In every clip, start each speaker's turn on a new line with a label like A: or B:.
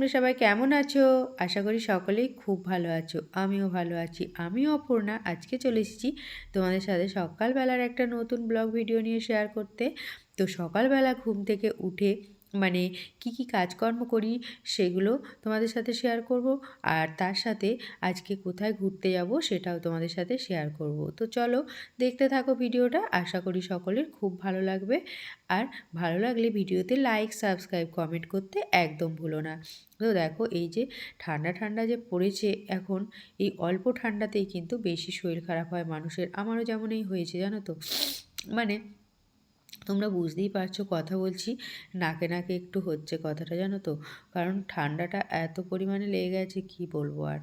A: তোমরা সবাই কেমন আছো? আশা করি সকলেই খুব ভালো আছো। আমিও ভালো আছি। আমিও অপূর্ণা। আজকে চলে এসেছি তোমাদের সাথে সকালবেলার একটা নতুন ব্লগ ভিডিও নিয়ে শেয়ার করতে। তো সকালবেলা ঘুম থেকে উঠে মানে কি কি কাজকর্ম করি সেগুলো তোমাদের সাথে শেয়ার করব। আর তার সাথে আজকে কোথায় ঘুরতে যাব সেটাও তোমাদের সাথে শেয়ার করব। তো চলো দেখতে থাকো ভিডিওটা। আশা করি সকলের খুব ভালো লাগবে। আর ভালো লাগলে ভিডিওতে লাইক সাবস্ক্রাইব কমেন্ট করতে একদম ভুলো না। তো দেখো এই যে ঠান্ডা ঠান্ডা যে পড়েছে এখন, এই অল্প ঠান্ডাতেই কিন্তু বেশি শরীর খারাপ হয় মানুষের। আমারও যেমন এই হয়েছে জানো তো। মানে তোমরা বুঝতেই পারছ কথা বলছি। নাকে নাকে একটু হচ্ছে কথাটা, জানো তো? কারণ ঠান্ডাটা এত পরিমাণে লেগে গেছে, কি বলব আর?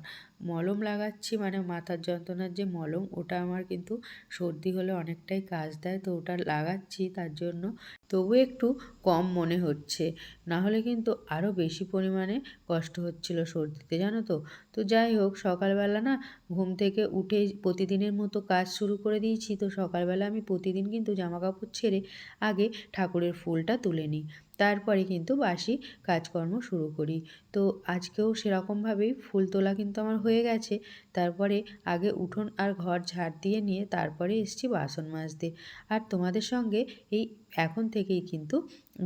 A: মলম লাগাচ্ছি মানে মাথার যন্ত্রণার যে মলম, ওটা আমার কিন্তু সর্দি হলে অনেকটাই কাজ দেয়, তো ওটা লাগাচ্ছি তার জন্য। তবু একটু কম মনে হচ্ছে। না হলে কিন্তু আরও বেশি পরিমাণে কষ্ট হচ্ছিল সর্দিতে, জানো তো? তো যাই হোক, সকালবেলা না ঘুম থেকে উঠে প্রতিদিনের মতো কাজ শুরু করে দিয়েছি। তো সকালবেলা আমি প্রতিদিন কিন্তু জামা কাপড় ছেড়ে আগে ঠাকুরের ফুলটা তুলে নিই। তারপরে কিন্তু বাসি কাজকর্ম শুরু করি। তো আজকেও সেরকমভাবেই ফুল তোলা কিন্তু আমার হয়ে গেছে। তারপরে আগে উঠোন আর ঘর ঝাড় দিয়ে নিয়ে তারপরে এসছি বাসন মাজতে। আর তোমাদের সঙ্গে এই এখন থেকেই কিন্তু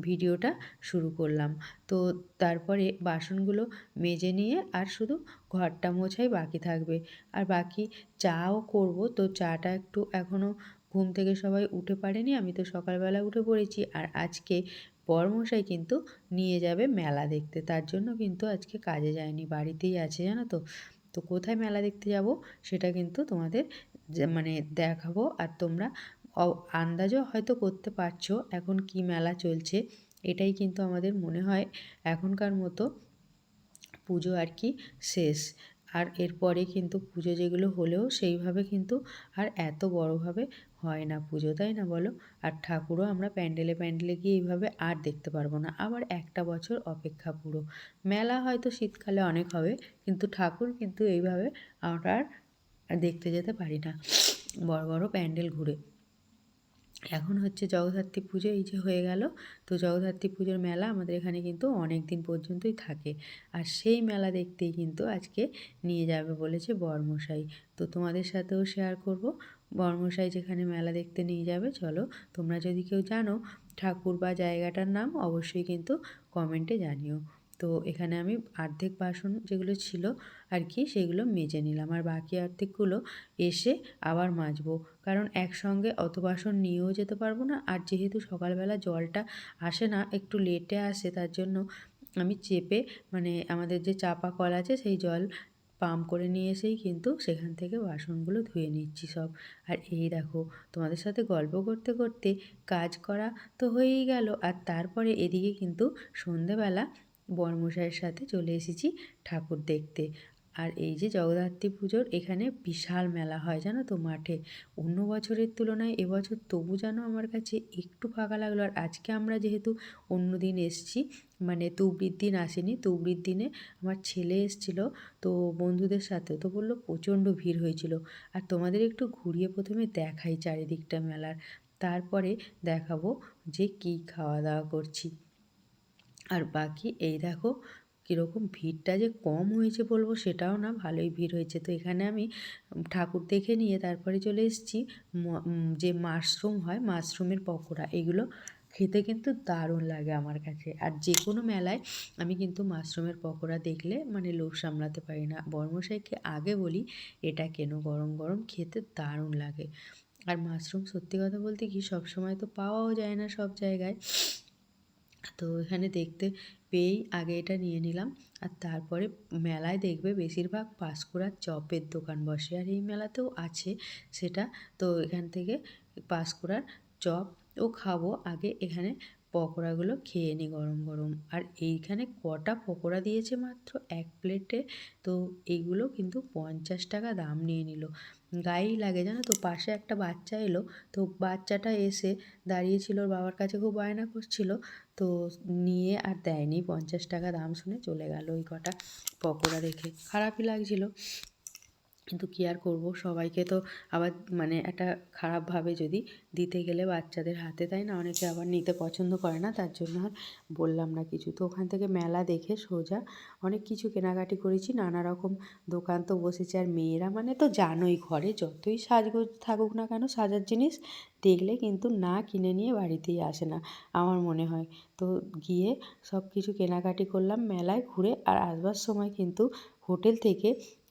A: ভিডিওটা শুরু করলাম। তো তারপরে বাসনগুলো মেজে নিয়ে আর শুধু ঘরটা মোছাই বাকি থাকবে। আর বাকি চাও করব, তো চাটা একটু এখনও ঘুম থেকে সবাই উঠে পারেনি, আমি তো সকালবেলা উঠে পড়েছি। আর আজকে বরমশাই কিন্তু নিয়ে যাবে মেলা দেখতে। তার জন্য কিন্তু আজকে কাজে যায়নি, বাড়িতেই আছে, জানো তো। তো কোথায় মেলা দেখতে যাব সেটা কিন্তু তোমাদের মানে দেখাবো। আর তোমরা আন্দাজও হয়তো করতে পারছ এখন কি মেলা চলছে, এটাই কিন্তু আমাদের মনে হয় এখনকার মতো পুজো আর কি শেষ। আর এরপরে কিন্তু পুজো যেগুলো হলেও সেইভাবে কিন্তু আর এত বড়োভাবে হয় না পুজো, তাই না বলো? আর ঠাকুরও আমরা প্যান্ডেলে প্যান্ডেলে গিয়ে এইভাবে আর দেখতে পারব না। আবার একটা বছর অপেক্ষা পুরো। মেলা হয়তো শীতকালে অনেক হবে, কিন্তু ঠাকুর কিন্তু এইভাবে আমরা আর দেখতে যেতে পারি না। বড় বড় প্যান্ডেল ঘুরে। এখন হচ্ছে জগদ্ধাত্রী পুজো, এই যে হয়ে গেল। তো জগদ্ধাত্রী পুজোর মেলা আমাদের এখানে কিন্তু অনেক দিন পর্যন্তই থাকে। আর সেই মেলা দেখতেই কিন্তু আজকে নিয়ে যাবে বলেছে বরমশাই। তো তোমাদের সাথেও শেয়ার করব। বর্মশাই যেখানে মেলা দেখতে নিয়ে যাবে, চলো তোমরা যদি কেউ জানো ঠাকুর বা জায়গাটার নাম, অবশ্যই কিন্তু কমেন্টে জানিও। তো এখানে আমি অর্ধেক বাসন যেগুলো ছিল আর কি সেগুলো মেজে নিলাম। আর বাকি অর্ধেকগুলো এসে আবার মাজবো। কারণ একসঙ্গে অত বাসন নিয়েও যেতে পারব না। আর যেহেতু সকালবেলা জলটা আসে না, একটু লেটে আসে, তার জন্য আমি চেপে মানে আমাদের যে চাপা কল আছে সেই জল পাম্প করে নিয়ে এসেই কিন্তু সেখান থেকে বাসনগুলো ধুয়ে নিচ্ছি সব। আর এই দেখো, তোমাদের সাথে গল্প করতে করতে কাজ করা তো হয়েই গেল। আর তারপরে এদিকে কিন্তু সন্ধেবেলা বর্মশাইয়ের সাথে চলে এসেছি ঠাকুর দেখতে। আর এই যে জগদ্ধাত্রী পুজোর এখানে বিশাল মেলা হয় জানো তো মাঠে। অন্য বছরের তুলনায় এবছর তবু যেন আমার কাছে একটু ফাঁকা লাগল। আর আজকে আমরা যেহেতু অন্য দিন এসছি মানে তুবড়ির দিন আসেনি তুবড়ির দিনে আমার ছেলে এসছিল তো বন্ধুদের সাথে, তো বলল প্রচণ্ড ভিড় হয়েছিল। আর তোমাদের একটু ঘুরিয়ে প্রথমে দেখাই চারিদিকটা মেলার। তারপরে দেখাবো যে কী খাওয়া দাওয়া করছি। আর বাকি এই দেখো কীরকম ভিড়টা যে কম হয়েছে বলব সেটাও না, ভালোই ভিড় হয়েছে। তো এখানে আমি ঠাকুর দেখে নিয়ে তারপরে চলে এসেছি যে মাশরুম হয়, মাশরুমের পকোড়া, এগুলো খেতে কিন্তু দারুণ লাগে আমার কাছে। আর যে কোনো মেলায় আমি কিন্তু মাশরুমের পকোড়া দেখলে মানে লোভ সামলাতে পারি না। বর্মশাইকে আগে বলি, এটা কেন গরম গরম খেতে দারুণ লাগে। আর মাশরুম সত্যি কথা বলতে কি সব সময় তো পাওয়াও যায় না সব জায়গায়। তো এখানে দেখতে পেয়েই আগে এটা নিয়ে নিলাম। আর তারপরে মেলায় দেখবে বেশিরভাগ পাঁশকুড়ার চপের দোকান বসে। আর এই মেলাতেও আছে সেটা। তো এখান থেকে পাঁশকুড়ার চপ ও খাব। আগে এখানে পকোড়াগুলো খেয়ে নিই গরম গরম। আর এইখানে কটা পকোড়া দিয়েছে মাত্র এক প্লেটে? তো এইগুলো কিন্তু পঞ্চাশ টাকা দাম নিয়ে নিল। গায়েই লাগে, জানো তো? পাশে একটা বাচ্চা এলো, তো বাচ্চাটা এসে দাঁড়িয়েছিল বাবার কাছে খুব বায়না করছিল। তো নিয়ে আর দেয়নি, পঞ্চাশ টাকা দাম শুনে চলে গেল ওই কটা পকোড়া দেখে। খারাপই লাগছিল। কিন্তু কী আর করব? সবাইকে তো আবার মানে একটা খারাপভাবে যদি দিতে গেলে বাচ্চাদের হাতে, তাই না? অনেকে আবার নিতে পছন্দ করে না, তার জন্য আর বললাম না কিছু। তো ওখান থেকে মেলা দেখে সোজা অনেক কিছু কেনাকাটি করেছি, নানা রকম দোকান তো বসেছে। আর মেয়েরা মানে তো জানোই ঘরে যতই সাজগোজ থাকুক না কেন, সাজার জিনিস দেখলে কিন্তু না কিনে নিয়ে বাড়িতেই আসে না, আমার মনে হয়। তো গিয়ে সব কিছু কেনাকাটি করলাম, মেলায় ঘুরে আর আসবার সময় কিন্তু হোটেল থেকে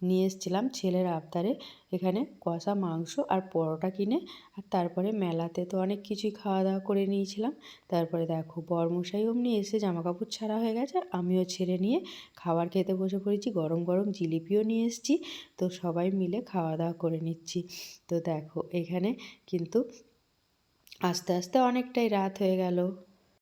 A: নিয়ে এসেছিলাম ছেলের আবদারে। এখানে কষা মাংস আর পরোটা কিনে আর তারপরে মেলাতে তো অনেক কিছুই খাওয়া দাওয়া করে নিয়েছিলাম। তারপরে দেখো বরমশাই অমনি এসে জামা কাপড় ছাড়া হয়ে গেছে আমিও ছেড়ে নিয়ে খাবার খেতে বসে পড়েছি, গরম গরম জিলিপিও নিয়ে এসেছি। তো সবাই মিলে খাওয়া দাওয়া করে নিচ্ছি। তো দেখো এখানে কিন্তু আস্তে আস্তে অনেকটাই রাত হয়ে গেল।